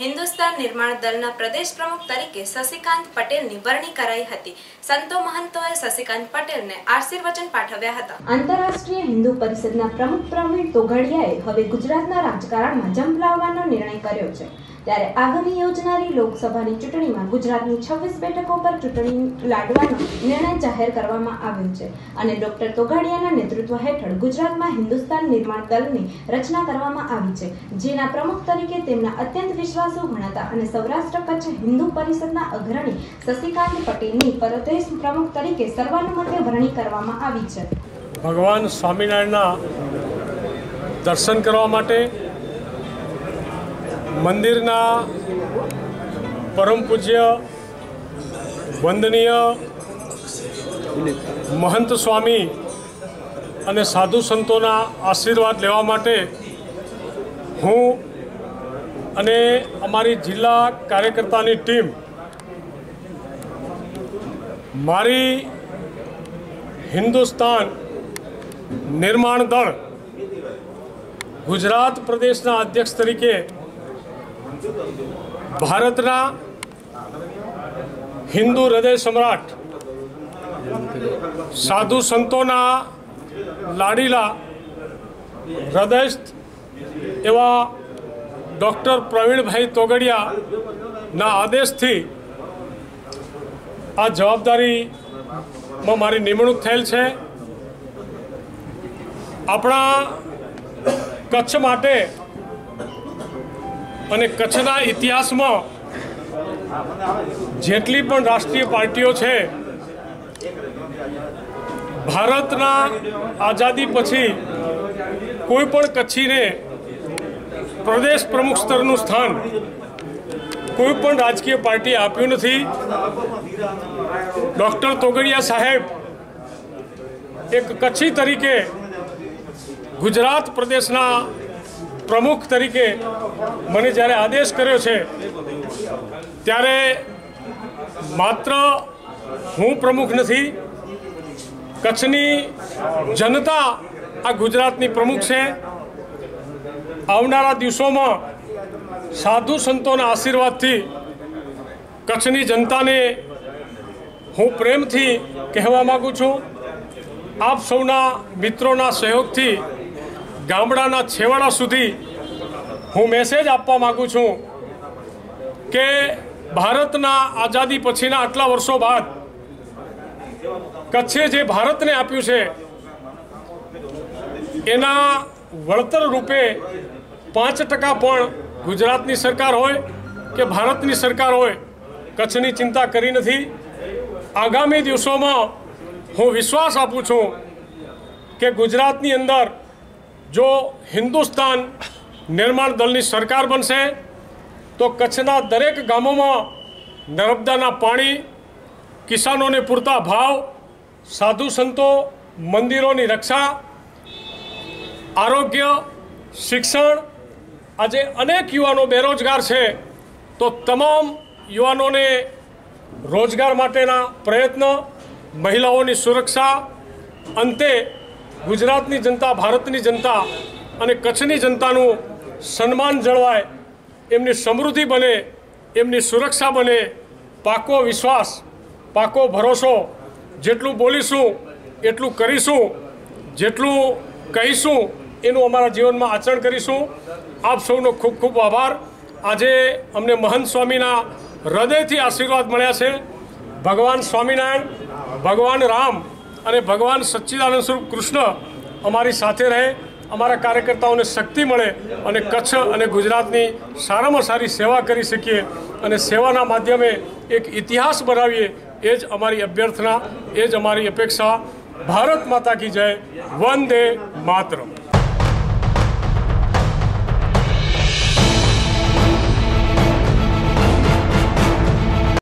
હિન્દુસ્તાન નિર્માણ દળના પ્રદેશ પ્રમુખ તરીકે શશિકાંત પટેલની વરણી કરાઈ હતી. સંતો મહંતોએ શશિકાંત પટેલને આશીર્વચન પાઠવ્યા હતા. આંતરરાષ્ટ્રીય હિન્દુ પરિષદના પ્રમુખ પ્રવીણ તોગડિયાએ હવે ગુજરાતના રાજકારણમાં જંપ લાવવાનો નિર્ણય કર્યો છે. ત્યારે આગામી યોજનારી લોકસભાની ચૂંટણીમાં ગુજરાતની છવ્વીસ બેઠકો પર ચૂંટણી લાડવાનો નિર્ણય જાહેર કરવામાં આવ્યો છે અને ડોક્ટર તોગાડિયાના નેતૃત્વ હેઠળ ગુજરાતમાં હિન્દુસ્તાન નિર્માણ દળની રચના કરવામાં આવી છે, જેના પ્રમુખ તરીકે તેમના અત્યંત વિશ્વાસુ ગણાતા અને સૌરાષ્ટ્ર કચ્છ હિન્દુ પરિષદના અગ્રણી શશિકાંત પટેલની પ્રદેશ પ્રમુખ તરીકે સર્વાનુમતે વરણી કરવામાં આવી છે. ભગવાન સ્વામિનારાયણના દર્શન કરવા માટે મંદિરના પરમ પૂજ્ય, વંદનીય મહંત સ્વામી અને સાધુ સંતોના આશીર્વાદ લેવા માટે હું અને અમારી જિલ્લા કાર્યકર્તાની ટીમ મારી હિન્દુસ્તાન નિર્માણ દળ ગુજરાત પ્રદેશના અધ્યક્ષ તરીકે ભારતના હિન્દુ હૃદય સમ્રાટ સાધુ સંતોના લાડીલા હૃદયસ્થ એવા ડૉક્ટર પ્રવીણભાઈ તોગડિયાના આદેશથી આ જવાબદારીમાં મારી નિમણૂક થયેલ છે. આપણા કચ્છ માટે અને કચ્છના ઇતિહાસમાં જેટલી પણ રાષ્ટ્રીય પાર્ટીઓ છે, ભારતના આઝાદી પછી કોઈ પણ કચ્છીને પ્રદેશ પ્રમુખ સ્તરનું સ્થાન કોઈ પણ રાજકીય પાર્ટીએ આપ્યું નથી. ડૉક્ટર તોગડિયા સાહેબ એક કચ્છી તરીકે ગુજરાત પ્રદેશના પ્રમુખ તરીકે મને જ્યારે આદેશ કર્યો છે, ત્યારે માત્ર હું પ્રમુખ નથી, કચ્છની જનતા આ ગુજરાતની પ્રમુખ છે. આવનારા દિવસોમાં સાધુ સંતોના આશીર્વાદથી કચ્છની જનતાને હું પ્રેમથી કહેવા માગું છું. આપ સૌના મિત્રોના સહયોગથી ગામડાના છેવાડા સુધી હું મેસેજ આપવા માગું છું કે ભારતના આઝાદી પછીના આટલા વર્ષો બાદ કચ્છે જે ભારતને આપ્યું છે, એના વળતર રૂપે પાંચ ટકા પણ ગુજરાતની સરકાર હોય કે ભારતની સરકાર હોય, કચ્છની ચિંતા કરી નથી. આગામી દિવસોમાં હું વિશ્વાસ આપું છું કે ગુજરાતની અંદર જો હિન્દુસ્તાન નિર્માણ દળની સરકાર બનશે, તો કચ્છના દરેક ગામોમાં નર્મદાના પાણી, કિસાનોને પૂરતા ભાવ, સાધુ સંતો, મંદિરોની રક્ષા, આરોગ્ય, શિક્ષણ, આજે અનેક યુવાનો બેરોજગાર છે, તો તમામ યુવાનોને રોજગાર માટેના પ્રયત્ન, મહિલાઓની સુરક્ષા, અંતે ગુજરાતની જનતા, ભારતની જનતા અને કચ્છની જનતાનું સન્માન જળવાય, એમની સમૃદ્ધિ બને, એમની સુરક્ષા બને, પાકો વિશ્વાસ, પાકો ભરોસો, જેટલું બોલીશું, એટલું કરીશું, જેટલું કહીશું, એનું અમારા જીવનમાં આચરણ કરીશું. આપ સૌનો ખૂબ ખૂબ આભાર. આજે અમને મહંત સ્વામીના હૃદયથી આશીર્વાદ મળ્યા છે. ભગવાન સ્વામિનારાયણ, ભગવાન રામ અને ભગવાન સચ્ચિદાનંદ સ્વરૂપ કૃષ્ણ અમારી સાથે રહે, અમારા કાર્યકર્તાઓને શક્તિ મળે અને કચ્છ અને ગુજરાતની સારામાં સારી સેવા કરી શકીએ અને સેવાના માધ્યમે એક ઇતિહાસ બનાવીએ, એ જ અમારી અભ્યર્થના, એ જ અમારી અપેક્ષા. ભારત માતા કી જય, વંદે માતરમ.